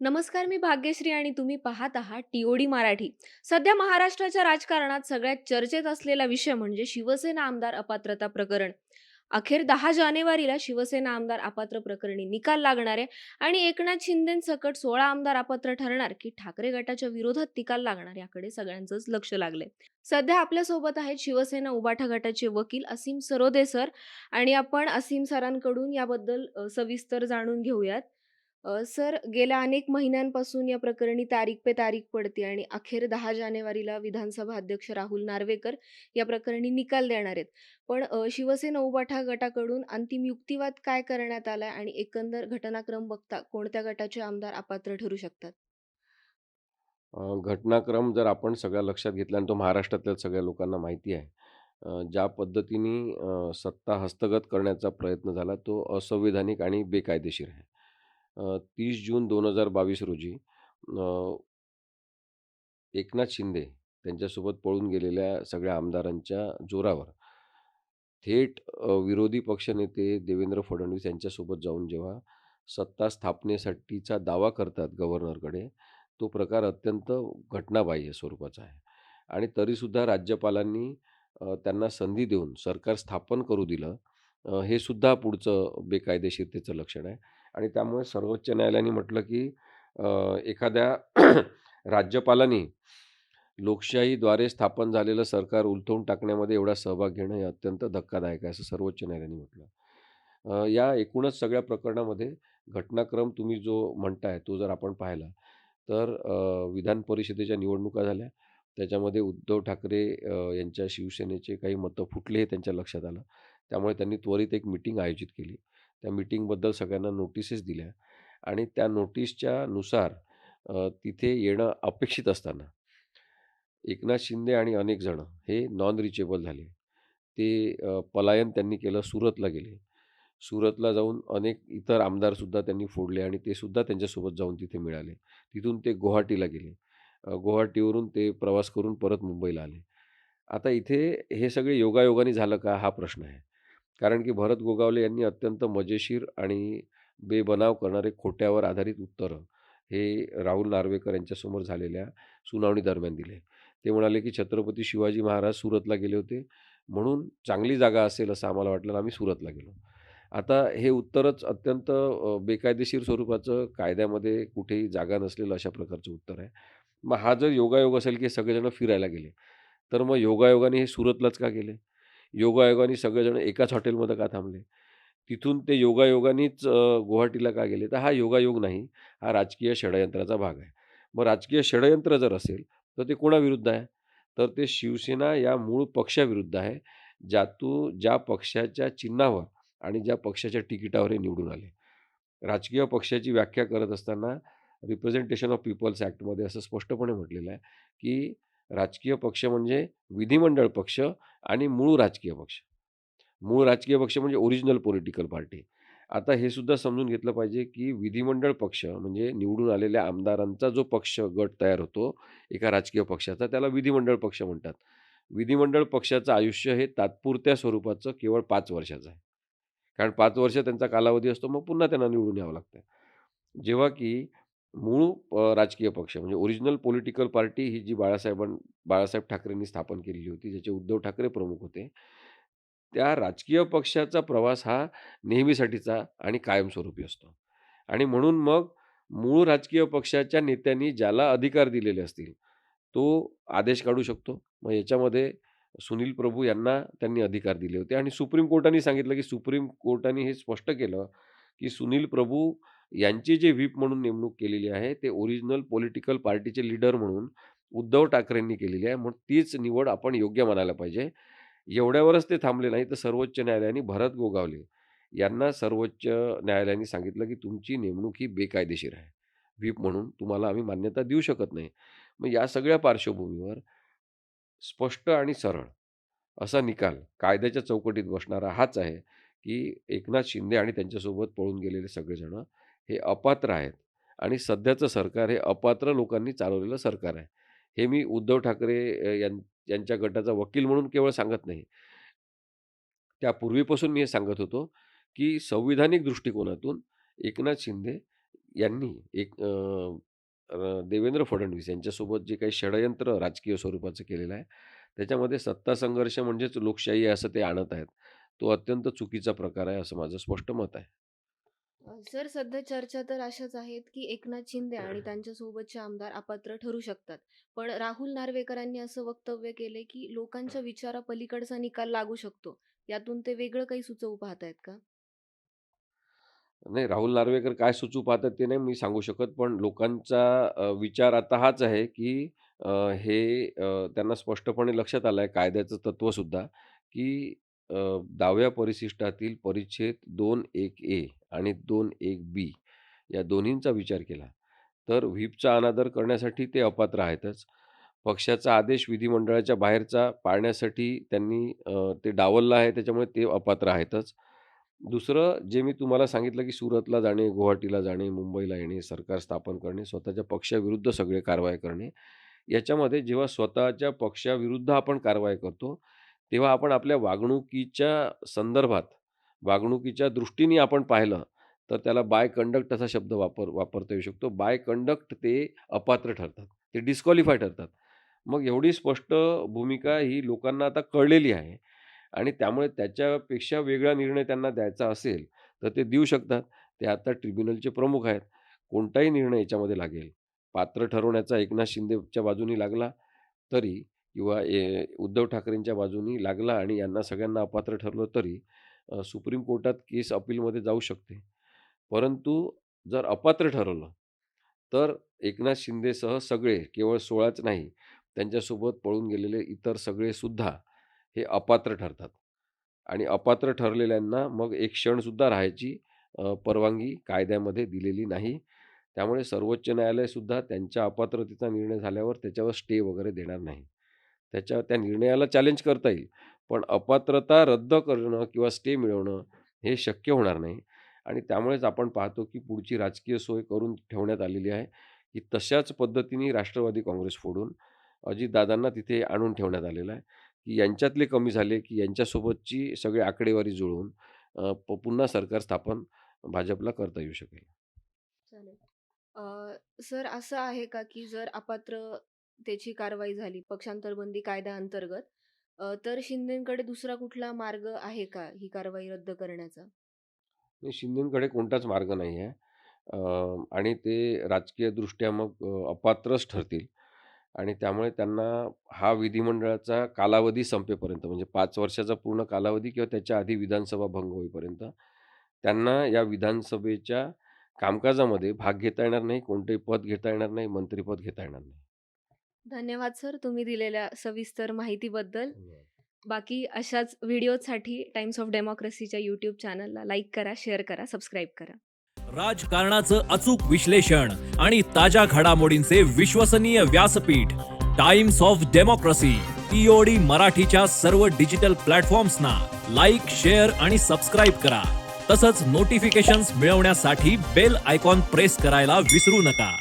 नमस्कार मी भाग्यश्री आणि तुम्ही पाहत आहात टीओडी मराठी. सध्या महाराष्ट्राच्या राजकारणात सगळ्यात चर्चेत असलेला विषय म्हणजे शिवसेना आमदार अपात्रता प्रकरण. अखेर दहा जानेवारीला शिवसेना आमदार अपात्र प्रकरणी निकाल लागणार आहे आणि एकनाथ शिंदेसकट सोळा आमदार अपात्र ठरणार की ठाकरे गटाच्या विरोधात निकाल लागणार याकडे सगळ्यांचंच लक्ष लागलंय. सध्या आपल्यासोबत आहेत शिवसेना उबाठा गटाचे वकील असीम सरोदे सर आणि आपण असीम सरांकडून याबद्दल अ, सविस्तर जाणून घेऊयात. अ, सर गेल्या अनेक महिन्यांपासून या प्रकरणी तारीख पे तारीख पडते आणि अखेर दहा जानेवारीला विधानसभा अध्यक्ष राहुल नार्वेकर या प्रकरणी निकाल देणार आहेत पण अ, शिवसेना उबाठा गटाकडून अंतिम युक्तिवाद काय करण्यात आलाय आणि एकंदर घटनाक्रम बघता कोणत्या गटाचे आमदार अपात्र ठरू शकतात अ, घटनाक्रम जर आपण सगळा लक्षात घेतला आणि तो महाराष्ट्रातल्या सगळ्या लोकांना माहिती आहे. अ, ज्या पद्धतीने अ, सत्ता हस्तगत करण्याचा प्रयत्न झाला तो असंविधानिक आणि बेकायदेशीर आहे. अ, 30 जून 2022 रोजी अ, एकनाथ शिंदे त्यांच्यासोबत पळून गेलेल्या सगळ्या आमदारांच्या जोरावर थेट अ, विरोधी पक्षनेते देवेंद्र फडणवीस यांच्यासोबत जाऊन जेव्हा सत्ता स्थापनेसाठीचा दावा करतात गव्हर्नरकडे, तो प्रकार अत्यंत घटनाबाह्य स्वरूपाचा आहे. आणि तरीसुद्धा राज्यपालांनी अ, त्यांना संधी देऊन सरकार स्थापन करू दिलं. अ, हे सुद्धा पुढचं बेकायदेशीरतेचं लक्षण आहे. आणि त्यामुळे सर्वोच्च न्यायालयाने म्हटलं, की एखाद्या राज्यपालांनी लोकशाहीद्वारे स्थापन झालेलं सरकार उलथवून टाकण्यामध्ये एवढा सहभाग घेणं हे अत्यंत धक्कादायक आहे, असं सर्वोच्च न्यायालयाने म्हटलं. या एकूणच सगळ्या प्रकरणामध्ये घटनाक्रम तुम्ही जो म्हणताय तो जर आपण पाहिला, तर विधान परिषदेच्या निवडणुका झाल्या. त्याच्यामध्ये उद्धव ठाकरे यांच्या शिवसेनेचे काही मतं फुटले हे त्यांच्या लक्षात आलं. त्यामुळे त्यांनी त्वरित एक मीटिंग आयोजित केली. त्या मीटिंगबद्दल सगळ्यांना नोटिसेस दिल्या आणि त्या नोटीसच्या नुसार अ, तिथे येणं अपेक्षित असताना एकनाथ शिंदे आणि अनेक जण हे नॉन रिचेबल झाले. ते अ, पलायन त्यांनी केलं, सुरतला गेले. सुरतला जाऊन अनेक इतर आमदारसुद्धा त्यांनी फोडले आणि ते सुद्धा त्यांच्यासोबत जाऊन तिथे मिळाले. तिथून ते गुवाहाटीला गेले. अ, गुवाहाटीवरून ते प्रवास करून परत मुंबईला आले. आता इथे हे सगळे योगायोगाने झालं का हा प्रश्न आहे. कारण की भरत गोगावले यांनी अत्यंत मजेशीर आणि बेबनाव करणारे खोट्यावर आधारित उत्तरं हे राहुल नार्वेकर यांच्यासमोर झालेल्या सुनावणी दरम्यान दिले. ते म्हणाले, की छत्रपती शिवाजी महाराज सुरतला गेले होते म्हणून चांगली जागा असेल असं आम्हाला वाटलं आम्ही सुरतला गेलो. आता हे उत्तरच अत्यंत बेकायदेशीर स्वरूपाचं, कायद्यामध्ये कुठेही जागा नसलेलं अशा प्रकारचं उत्तर आहे. मग हा जर योगायोग असेल, की सगळेजण फिरायला गेले, तर मग योगायोगाने हे सुरतलाच का गेले? योगायोगाने सगळेजण एकाच हॉटेलमध्ये का थांबले? तिथून ते योगायोगानेच गुवाहाटीला का गेले? तर हा योगायोग नाही, हा राजकीय षडयंत्राचा भाग आहे. मग राजकीय षडयंत्र जर असेल, तर ते कोणाविरुद्ध आहे? तर ते शिवसेना या मूळ पक्षाविरुद्ध आहे. ज्यातू ज्या पक्षाच्या चिन्हावर आणि ज्या पक्षाच्या तिकिटावर हे निवडून आले. राजकीय पक्षाची व्याख्या करत असताना रिप्रेझेंटेशन ऑफ पीपल्स ॲक्टमध्ये असं स्पष्टपणे म्हटलेलं आहे, की राजकीय पक्ष म्हणजे विधिमंडळ पक्ष आणि मूळ राजकीय पक्ष. मूळ राजकीय पक्ष म्हणजे ओरिजिनल पॉलिटिकल पार्टी. आता हे सुद्धा समजून घेतलं पाहिजे, की विधिमंडळ पक्ष म्हणजे निवडून आलेल्या आमदारांचा जो पक्ष, गट तयार होतो एका राजकीय पक्षाचा, त्याला विधिमंडळ पक्ष म्हणतात. विधिमंडळ पक्षाचं आयुष्य हे तात्पुरत्या स्वरूपाचं केवळ पाच वर्षाचं आहे. कारण पाच वर्ष त्यांचा कालावधी असतो, मग पुन्हा त्यांना निवडून यावं लागतं. जेव्हा की मूळ राजकीय पक्ष म्हणजे ओरिजिनल पॉलिटिकल पार्टी ही जी बाळासाहेबां बाळासाहेब ठाकरेंनी स्थापन केलेली होती, ज्याचे उद्धव ठाकरे प्रमुख होते. त्या राजकीय पक्षाचा प्रवास हा नेहमीसाठीचा आणि कायमस्वरूपी असतो. आणि म्हणून मग मूळ राजकीय पक्षाच्या नेत्यांनी ज्याला अधिकार दिलेले असतील, तो आदेश काढू शकतो. मग याच्यामध्ये सुनील प्रभू यांना त्यांनी अधिकार दिले होते आणि सुप्रीम कोर्टाने सांगितलं, की सुप्रीम कोर्टाने हे स्पष्ट केलं, की सुनील प्रभू यांची जी व्हीप म्हणून नेमणूक केलेली आहे, ते ओरिजिनल पॉलिटिकल पार्टीचे लीडर म्हणून उद्धव ठाकरेंनी केलेली आहे. म्हणून तीच निवड आपण योग्य मानायला पाहिजे. एवढ्यावरच ते थांबले नाही, तर सर्वोच्च न्यायालयाने भरत गोगावले यांना सर्वोच्च न्यायालयाने सांगितलं, की तुमची नेमणूक ही बेकायदेशीर आहे. व्हिप म्हणून तुम्हाला आम्ही मान्यता देऊ शकत नाही. मग या सगळ्या पार्श्वभूमीवर स्पष्ट आणि सरळ असा निकाल कायद्याच्या चौकटीत बसणारा हाच आहे, की एकनाथ शिंदे आणि त्यांच्यासोबत पळून गेलेले सगळेजण हे अपात्र आहेत आणि सध्याचं सरकार हे अपात्र लोकांनी चालवलेलं सरकार आहे. हे मी उद्धव ठाकरे यां यांच्या गटाचा वकील म्हणून केवळ सांगत नाही. त्यापूर्वीपासून मी हे सांगत होतो, की संविधानिक दृष्टिकोनातून एकनाथ शिंदे यांनी एक देवेंद्र फडणवीस यांच्यासोबत जे काही षडयंत्र राजकीय स्वरूपाचं केलेलं आहे, त्याच्यामध्ये सत्ता संघर्ष म्हणजेच लोकशाही असं ते आणत आहेत. तो अत्यंत चुकीचा प्रकार आहे असं माझं स्पष्ट मत आहे. सर सध्या चर्चा तर अशाच आहेत, की एकनाथ शिंदे आणि त्यांच्यासोबतचे आमदार अपात्र ठरू शकतात. पण राहुल नार्वेकरांनी असं वक्तव्य केले, की लोकांच्या विचारापलीकडचा निकाल लागू शकतो. यातून ते वेगळं काही सुचवू पाहतायत का? नाही, राहुल नार्वेकर काय सुचवू पाहतात ते नाही मी सांगू शकत. पण लोकांचा विचार आता हाच आहे, की हे त्यांना स्पष्टपणे लक्षात आलं आहे कायद्याचं तत्त्वसुद्धा, की अ, 10व्या परिशिष्टातील परिच्छेद 2.1 ए आणि 2.1 बी या दोन्हींचा विचार केला, तर व्हीपचा अनादर करण्यासाठी ते अपात्र आहेतच. पक्षाचा आदेश विधिमंडळाच्या बाहेरचा पाळण्यासाठी त्यांनी अ, ते डावललं आहे त्याच्यामुळे ते अपात्र आहेतच. दुसरं जे मी तुम्हाला सांगितलं, की सुरतला जाणे, गुवाहाटीला जाणे, मुंबईला येणे, सरकार स्थापन करणे, स्वतःच्या पक्षाविरुद्ध सगळे कारवाई करणे. याच्यामध्ये जेव्हा स्वतःच्या पक्षाविरुद्ध आपण कारवाई करतो, तेव्हा आपण आपल्या वागणुकीच्या संदर्भात, वागणुकीच्या दृष्टीने आपण पाहिलं, तर त्याला बाय कंडक्ट असा शब्द वापर वापरता येऊ शकतो. बाय कंडक्ट ते अपात्र ठरतात. ते डिस्क्वालिफाय ठरतात. मग एवढी स्पष्ट भूमिका ही लोकांना आता कळलेली आहे आणि त्यामुळे त्याच्यापेक्षा वेगळा निर्णय त्यांना द्यायचा असेल, तर ते देऊ शकतात. ते आता ट्रिब्युनलचे प्रमुख आहेत. कोणताही निर्णय याच्यामध्ये लागेल. पात्र ठरवण्याचा एकनाथ शिंदेच्या बाजूनी लागला तरी किंवा ए उद्धव ठाकरेंच्या बाजूनी लागला आणि यांना सगळ्यांना अपात्र ठरलं तरी अ, सुप्रीम कोर्टात केस अपीलमध्ये जाऊ शकते. परंतु जर अपात्र ठरवलं, तर एकनाथ शिंदेसह सगळे केवळ 16च नाही, त्यांच्यासोबत पळून गेलेले इतर सगळेसुद्धा हे अपात्र ठरतात आणि अपात्र ठरलेल्यांना मग एक क्षणसुद्धा राहायची अ, परवानगी कायद्यामध्ये दिलेली नाही. त्यामुळे सर्वोच्च न्यायालयसुद्धा त्यांच्या अपात्रतेचा निर्णय झाल्यावर त्याच्यावर स्टे वगैरे देणार नाही. त्याच्या त्या निर्णयाला चॅलेंज करता येईल. पण अपात्रता रद्द करणं किंवा स्टे मिळवणं हे शक्य होणार नाही आणि त्यामुळेच आपण पाहतो, की पुढची राजकीय सोय करून ठेवण्यात आलेली आहे, की तशाच पद्धतीने राष्ट्रवादी काँग्रेस फोडून अजितदादांना तिथे आणून ठेवण्यात आलेलं आहे, की यांच्यातले कमी झाले, की यांच्यासोबतची सगळी आकडेवारी जुळवून अ, प पुन्हा सरकार स्थापन भाजपला करता येऊ शकेल. चालेल. अ, सर असं आहे का, की जर त्याची कारवाई झाली पक्षांतरबंदी कायद्याअंतर्गत अंतर्गत तर शिंदेकडे दुसरा कुठला मार्ग आहे का ही कारवाई रद्द करण्याचा? नाही, कोणताच मार्ग नाही आहे. आणि ते राजकीयदृष्ट्या मग अपात्रच ठरतील आणि त्यामुळे त्यांना हा विधिमंडळाचा कालावधी संपेपर्यंत म्हणजे पाच वर्षाचा पूर्ण कालावधी किंवा त्याच्या आधी विधानसभा भंग होईपर्यंत त्यांना या विधानसभेच्या कामकाजामध्ये भाग घेता येणार नाही, कोणतंही पद घेता येणार नाही, मंत्रिपद घेता येणार नाही. धन्यवाद सर तुम्ही दिलेल्या सविस्तर माहितीबद्दल. धन्यवाद. बाकी अशाच व्हिडिओसाठी टाइम्स ऑफ डेमोक्रेसीच्या यूट्यूब चॅनलला लाईक करा, शेअर करा, सबस्क्राईब करा. राजकारणाचं अचूक विश्लेषण आणि ताज्या घडामोडींचे विश्वसनीय व्यासपीठ टाइम्स ऑफ डेमोक्रेसी टीओडी मराठीच्या सर्व डिजिटल प्लॅटफॉर्म्सना लाईक शेअर आणि सबस्क्राईब करा तसंच नोटिफिकेशन्स मिळवण्यासाठी बेल आयकॉन प्रेस करायला विसरू नका